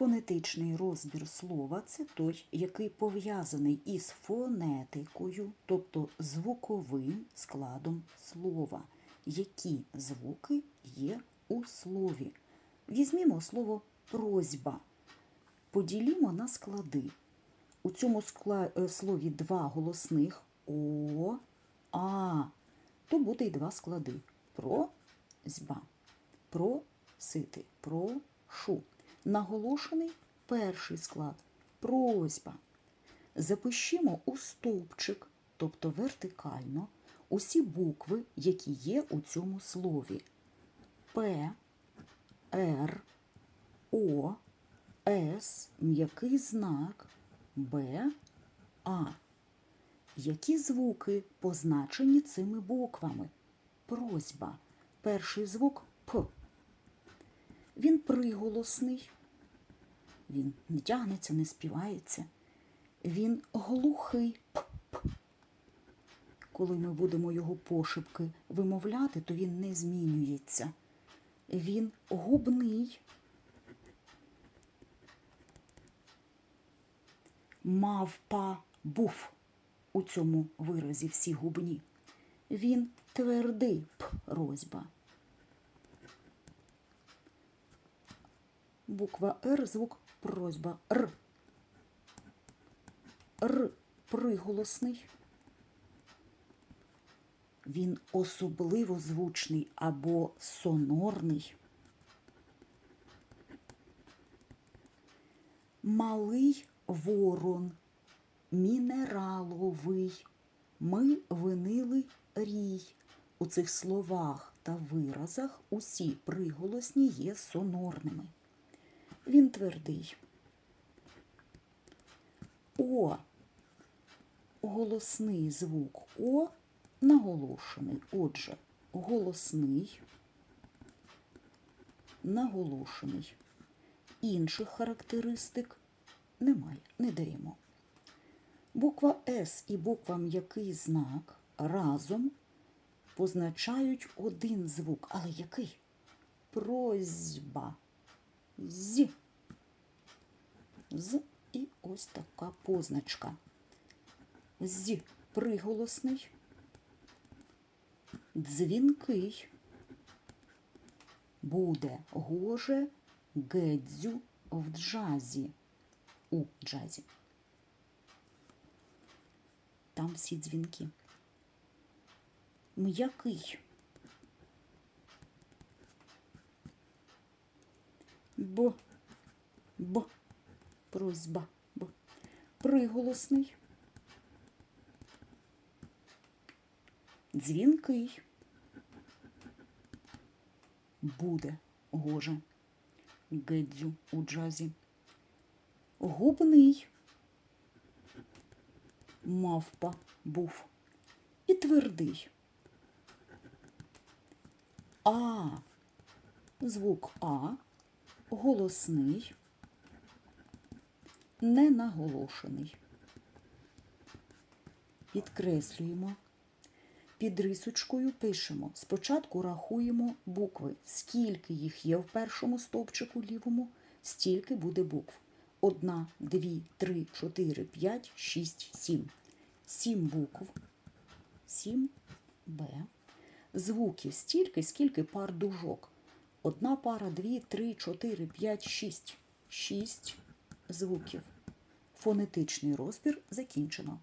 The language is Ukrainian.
Фонетичний розбір слова це той, який пов'язаний із фонетикою, тобто звуковим складом слова. Які звуки є у слові? Візьмімо слово просьба. Поділімо на склади. У цьому е, слові два голосних О, А. То буде й два склади. Просьба. Просити. Прошу. Наголошений перший склад. Просьба. Запишімо у стовпчик, тобто вертикально, усі букви, які є у цьому слові. П, Р, О, С, м'який знак, Б, А. Які звуки позначені цими буквами? Просьба. Перший звук П. Він приголосний. Він не тягнеться, не співається. Він глухий п, п. Коли ми будемо його пошепки вимовляти, то він не змінюється. Він губний. Мавпа був у цьому виразі всі губні. Він твердий п розьба. Буква Р, звук просьба. Р. Р приголосний. Він особливо звучний або сонорний. Малий ворон, мінераловий. Ми винили рій. У цих словах та виразах усі приголосні є сонорними. Він твердий. О. Голосний звук О наголошений. Отже, голосний, наголошений. Інших характеристик немає, не даємо. Буква С і буква м'який знак разом позначають один звук. Але який? Просьба. З. З і ось така позначка. З приголосний, дзвінкий. Буде гоже гедзю в джазі. У джазі. Там всі дзвінки. М'який. Б. Б. Просьба. Б. Приголосний. Дзвінкий. Буде гоже. Гедзю у джазі. Губний. Мавпа був. І твердий. А. Звук А голосний, ненаголошений. Підкреслюємо. Під рисочкою пишемо. Спочатку рахуємо букви. Скільки їх є в першому стовпчику лівому, стільки буде букв. Одна, дві, три, чотири, п'ять, шість, сім. Сім букв. Сім Б. Звуків стільки, скільки пар дужок. Одна пара, дві, три, чотири, п'ять, шість. Шість звуків. Фонетичний розбір закінчено.